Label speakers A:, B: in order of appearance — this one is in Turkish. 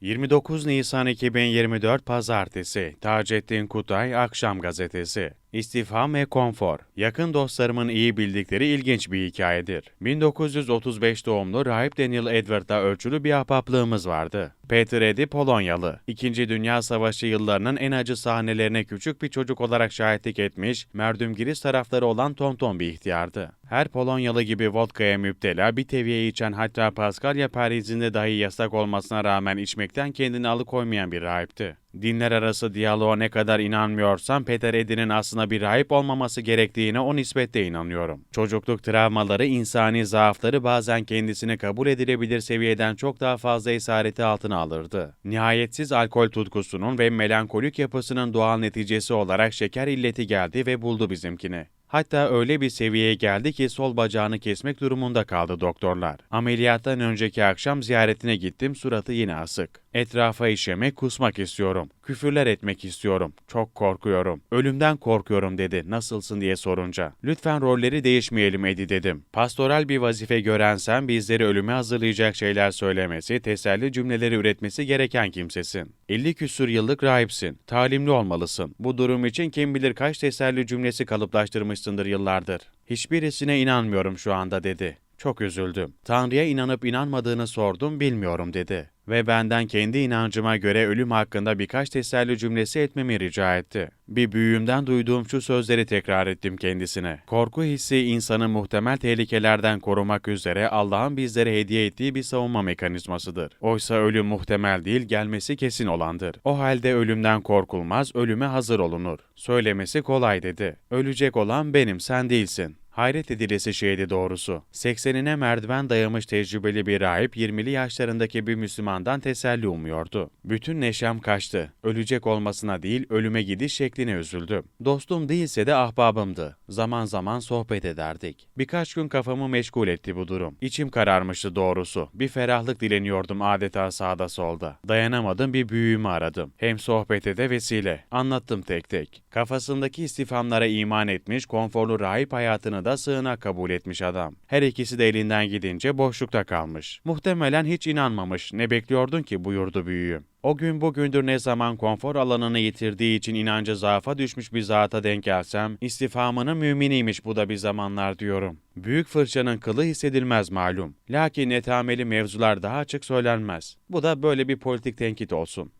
A: 29 Nisan 2024 Pazartesi Taceddin Kutay Akşam Gazetesi İstifham ve konfor. Yakın dostlarımın iyi bildikleri ilginç bir hikayedir. 1935 doğumlu rahip Daniel Edward'la ölçülü bir ahbaplığımız vardı. Peter Eddy Polonyalı. İkinci Dünya Savaşı yıllarının en acı sahnelerine küçük bir çocuk olarak şahitlik etmiş, merdümgiriz tarafları olan tonton bir ihtiyardı. Her Polonyalı gibi vodkaya müptela, bir teviye içen hatta Paskalya Paris'inde dahi yasak olmasına rağmen içmekten kendini alıkoymayan bir rahipti. Dinler arası diyaloğa ne kadar inanmıyorsam Peter Eddy'nin aslında bir rahip olmaması gerektiğine o nispette inanıyorum. Çocukluk travmaları, insani zaafları bazen kendisini kabul edilebilir seviyeden çok daha fazla esareti altına alırdı. Nihayetsiz alkol tutkusunun ve melankolik yapısının doğal neticesi olarak şeker illeti geldi ve buldu bizimkini. Hatta öyle bir seviyeye geldi ki sol bacağını kesmek durumunda kaldı doktorlar. Ameliyattan önceki akşam ziyaretine gittim, suratı yine asık. Etrafa işemek, kusmak istiyorum. Küfürler etmek istiyorum. Çok korkuyorum. Ölümden korkuyorum dedi. Nasılsın diye sorunca. Lütfen rolleri değişmeyelim Edi dedim. Pastoral bir vazife gören sen bizleri ölüme hazırlayacak şeyler söylemesi, teselli cümleleri üretmesi gereken kimsesin. 50 küsur yıllık rahipsin. Talimli olmalısın. Bu durum için kim bilir kaç teselli cümlesi kalıplaştırmışsındır yıllardır. Hiçbirisine inanmıyorum şu anda dedi. Çok üzüldüm. Tanrı'ya inanıp inanmadığını sordum, bilmiyorum dedi. Ve benden kendi inancıma göre ölüm hakkında birkaç teselli cümlesi etmemi rica etti. Bir büyüğümden duyduğum şu sözleri tekrar ettim kendisine. Korku hissi insanı muhtemel tehlikelerden korumak üzere Allah'ın bizlere hediye ettiği bir savunma mekanizmasıdır. Oysa ölüm muhtemel değil, gelmesi kesin olandır. O halde ölümden korkulmaz, ölüme hazır olunur. Söylemesi kolay dedi. Ölecek olan benim, sen değilsin. Hayret edilesi şeydi doğrusu. 80'ine merdiven dayamış tecrübeli bir rahip 20'li yaşlarındaki bir Müslümandan teselli umuyordu. Bütün neşem kaçtı. Ölecek olmasına değil ölüme gidiş şekline üzüldüm. Dostum değilse de ahbabımdı. Zaman zaman sohbet ederdik. Birkaç gün kafamı meşgul etti bu durum. İçim kararmıştı doğrusu. Bir ferahlık dileniyordum adeta sağda solda. Dayanamadım bir büyüğümü aradım. Hem sohbete de vesile. Anlattım tek tek. Kafasındaki istifamlara iman etmiş, konforlu rahip hayatını da sığınak kabul etmiş adam. Her ikisi de elinden gidince boşlukta kalmış. Muhtemelen hiç inanmamış. Ne bekliyordun ki buyurdu büyüğüm. O gün bugündür ne zaman konfor alanını yitirdiği için inancı zaafa düşmüş bir zata denk gelsem, istifamının müminiymiş bu da bir zamanlar diyorum. Büyük fırçanın kılı hissedilmez malum. Lakin netameli mevzular daha açık söylenmez. Bu da böyle bir politik tenkit olsun.